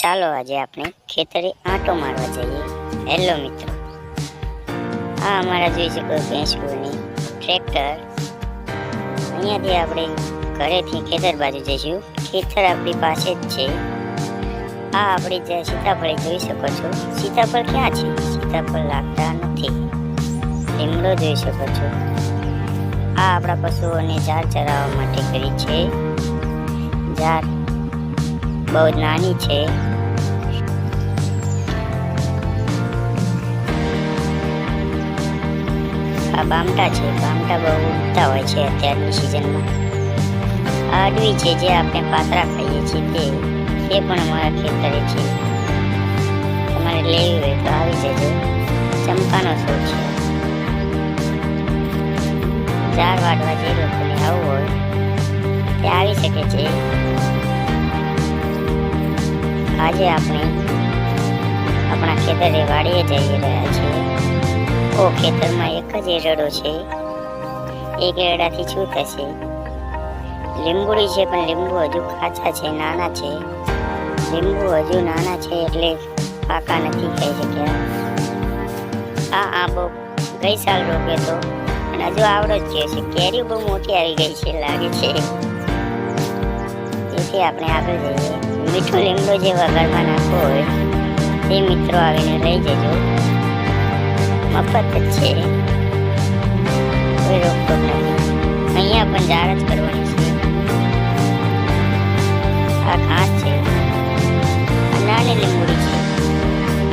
ચાલો આજે આપણે ખેતરે આંટો મારવા જઈએ. હેલો મિત્રો. આ અમારા જોઈ શકો ભેંસપુરની ટ્રેક્ટર. અહીંયાથી આપણે ઘરેથી ખેતર બાજુ જઈશું. ખેતર આપણી પાસે જ છે. આ આપણે જે સીતાફળ જોઈ શકો છો. સીતાફળ ક્યાં છે? સીતાફળ લાગતા નથી. લીમડો જોઈ શકો છો. આ આપણા પશુઓને ઝાડ ચરાવવા માટે કરી છે. ઝાડ બહુ નાની છે. આ બામટા છે, બામટા બહુ ઉગતા હોય છે અત્યારની સિઝનમાં આ અડવી છે જે આપણે પાતરા ખાઈએ છીએ તે તે પણ અમારા ખેતરે છે. તમારે લેવી હોય તો આવી જજો. ચંપાનો શો છે. ઝાડ વાટવા જે લોકોને આવવું હોય, તે આવી શકે છે. આજે આપણે આપણા ખેતરે વાડીએ જઈ રહ્યા છીએ. ઓ ખેતરમાં એક જ એરડો છે. એક એરડાથી શું થશે? લીંબુડી છે પણ લીંબુ હજુ કાચા છે, નાના છે. લીંબુ હજુ નાના છે એટલે પાકા નથી થઈ શક્યા. આ આંબો ગઈ સાલ રોપ્યો તો અને હજુ આવડો જ છે. કેરી બહુ મોટી આવી ગઈ છે, લાગે છે. તેથી આપણે આગળ જઈએ. મીઠું લીમડો જે વઘારમાં નાખવો હોય તે મિત્રો આવીને લઈ જજો. મફત છે. કોઈ રોકટોક નથી. અહીંયા પણ ઝાડ જ કરવાની છે. આ ઘાસ છે. નાની લીંબુડી છે.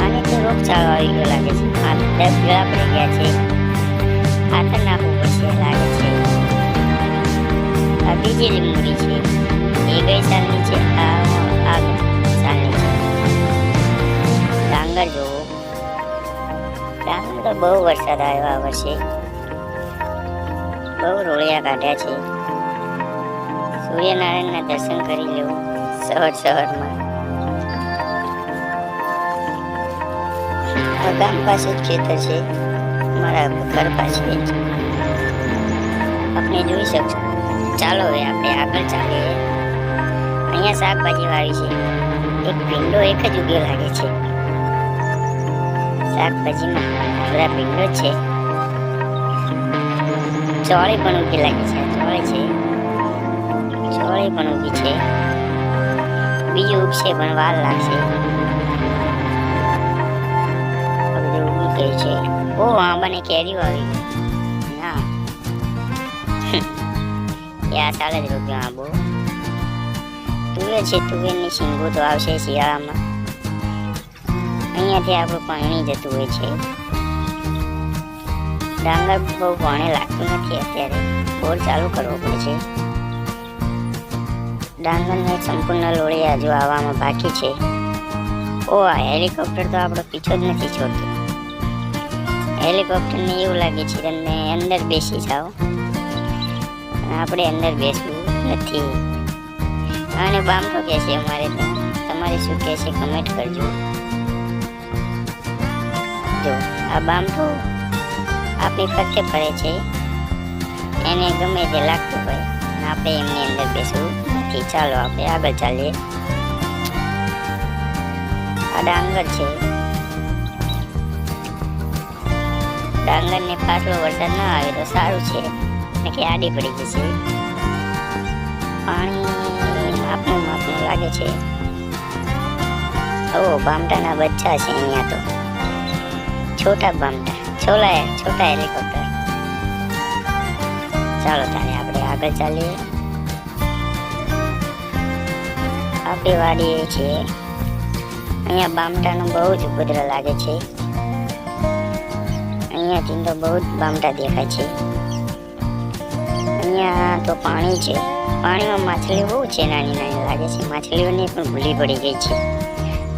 આને તો રોગચાળો આવી ગયો લાગે છે. આ દસ ગળા પડી ગયા છે. ખાતર નાખવું પડશે, લાગે છે. આ બીજી લીંબુડી છે. ગઈ સાલની છે આગળ સાલની છે ડાંગર જોવો ડાંગર તો બહુ વરસાદ આવ્યો આ વર્ષે બહુ રોળિયા કાઢ્યા છે સૂર્યનારાયણના દર્શન કરી લેવું સવાર આ ગામ પાસે જ. ખેતર છે મારા ઘર પાસે આપણે જોઈ શકશો. ચાલો હવે આપણે આગળ ચાલીએ. અહીંયા શાકભાજી વાવી છે. એક ભીંડો એક જ ઉગે લાગે છે. શાકભાજીમાં થોડા ભીંડો છે. ચોળી પણ ઉગી લાગે છે. ચોળી છે. ચોળી પણ ઉગી છે. બીજું ઉગશે પણ વાર લાગશે. બધું ઉગી ગયું છે. ઓ, આંબાને કેરીઓ આવી. ના. આ સાડા જ રૂપિયા આંબો. તુવેર છે તુવેરની શીંગો તો આવશે શિયાળામાં. અહીંયાથી આપણું પાણી જતું હોય છે. ડાંગર બહુ પાણી લાગતું નથી અત્યારે. બોર ચાલુ કરવો પડે છે ડાંગરને સંપૂર્ણ લોળી હજુ આવવામાં બાકી છે. ઓ, આ હેલિકોપ્ટર તો આપણો પીછો જ નથી છોડતું. હેલિકોપ્ટરને એવું લાગે છે તમને અંદર બેસી જાઓ. આપણે અંદર બેસવું નથી. આને બામટો કહે છે અમારે તો તમારે શું કહે છે કમેન્ટ કરજો. જો, આ બામટો આપણી ફરતે ફરે છે. એને ગમે તે લાગતું હોય. આપણે એમની અંદર બેસવું નથી. ચાલો, આપણે આગળ ચાલીએ. આ ડાંગર છે. ડાંગરને પાછલો વરસાદ ન આવે તો સારું છે. કે આડી પડી જશે. પાણી માપનું માપને લાગે છે. ઓ, બામટાના બચ્ચા છે અહીંયા તો. છોટા બામટા, છોલા, છોટા હેલિકોપ્ટર ચાલો તારે આપણે આગળ ચાલીએ. આપણી વાડી એ છે. અહીંયા બામટાનું બહુ જ ઉપદ્ર લાગે છે. અહીંયાથી તો બહુ જ બામટા દેખાય છે. અહીંયા તો પાણી છે. પાણીમાં માછલીઓ બહુ છે નાની નાની લાગે છે. માછલીઓને પણ ભૂલી પડી ગઈ છે.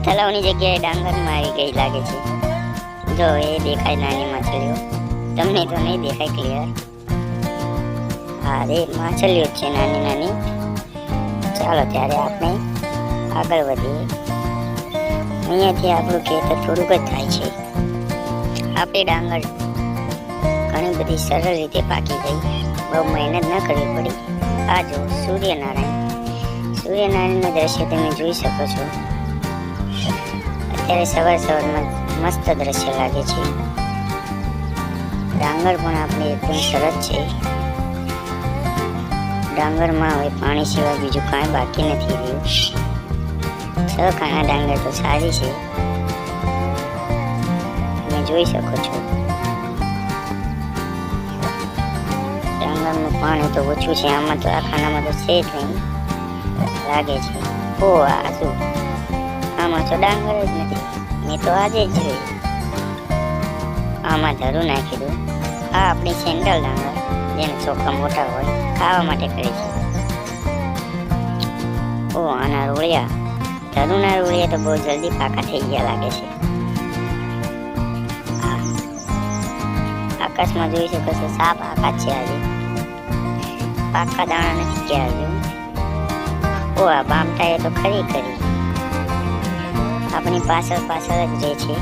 તલાવની જગ્યાએ ડાંગરમાં આવી ગઈ લાગે છે. જો, એ દેખાય નાની માછલીઓ. તમને તો નહીં દેખાય ક્લિયર હા, રે, માછલીઓ છે નાની નાની. ચાલો, ત્યારે આપણે આગળ વધીએ. અહીંયાથી આપણું ખેતર થોડુંક જ થાય છે. આપણે ડાંગર ઘણી બધી સરળ રીતે પાકી ગઈ બહુ મહેનત ન કરવી પડી. આ જો સૂર્યનારાયણ. સૂર્યનારાયણનું દ્રશ્ય તમે જોઈ શકો છો. અત્યારે સવાર સવારમાં મસ્ત દ્રશ્ય લાગે છે. ડાંગર પણ આપણે એકદમ સરસ છે. ડાંગરમાં હવે પાણી સિવાય બીજું કાંઈ બાકી નથી રહ્યું. છ ખાના ડાંગર તો સારી છે. તમે જોઈ શકો છો. ડાંગરનું પાણી તો ઓછું છે, આમાં તો આ ખાનામાં તો છે જ નહીં. લાગે છે. ઓ, આ શું? આમાં તો ડાંગર જ નથી. મેં તો આજે જ જોયું. આમાં ધરું નાખી દઉં આ આપણી સેન્ડલ ડાંગર, જેમ ચોખા મોટા હોય, ખાવા માટે કરે છે. ઓ, આના રોળિયા. ધરુના રોળિયા તો બહુ જલ્દી પાકા થઈ ગયા લાગે છે. આકાશમાં જોઈ શકો છો, સાપ આકાશ છે આજે. પાકા દાણા નથી ક્યાં ઓ આ બામટાએ તો ખરી કરી આપણી પાછળ પાછળ જ રહે છે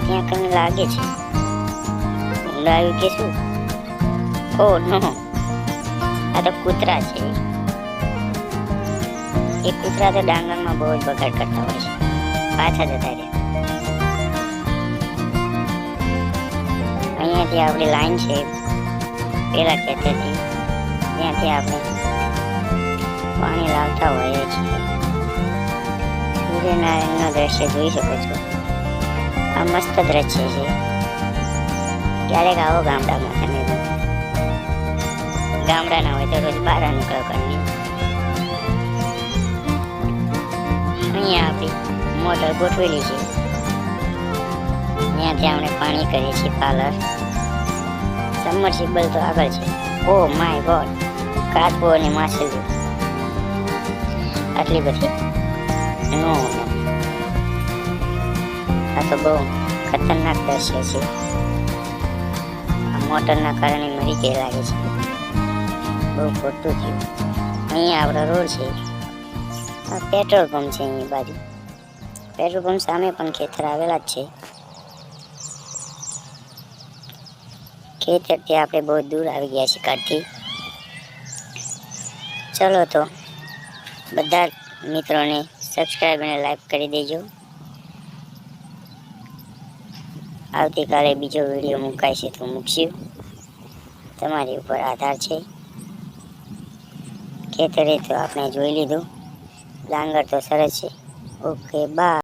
ત્યાં કને લાગે છે ઊંડાયું કે શું ઓ નો આ તો કૂતરા છે એ કૂતરા તો ડાંગરમાં બહુ જ બગાડ કરતા હોય છે પાછા જતા રહે અહીંયાથી આપણી લાઈન છે પેલા ખેતરથી ત્યાંથી આપણે પાણી લાવતા હોઈએ છીએ. સૂર્યનારાયણનો દ્રશ્ય જોઈ શકો છો. આ મસ્ત દ્રશ્ય છે. ક્યારેક આવો ગામડામાં તમે પણ. ગામડાના હોય તો રોજ બહાર નીકળો કરીને અહીંયા આપણી મોટર ગોઠવેલી છે. ત્યાંથી આપણે પાણી કરીએ છીએ પાર્લર. સબમર્સિબલ તો આગળ છે. Oh my God. કાચબો અને માછલી. આટલી બધી? નો આ તો બહુ ખતરનાક દ્રશ્ય છે. મોટરના કારણે મરી ગયા લાગે છે. બહુ ખોટું થયું અહીંયા આપણો રોડ છે. પેટ્રોલ પંપ છે એની બાજુ. પેટ્રોલ પંપ સામે પણ ખેતર આવેલા જ છે. ખેતરથી આપણે બહુ દૂર આવી ગયા છીએ કાઢથી ચલો તો, બધા મિત્રોને સબસ્ક્રાઈબ અને લાઈક કરી દેજો. આવતીકાલે બીજો વીડિયો મુકાય છે તો મૂકશું. તમારી ઉપર આધાર છે. ખેતરે તો આપણે જોઈ લીધું. ડાંગર તો સરસ છે. Okay bye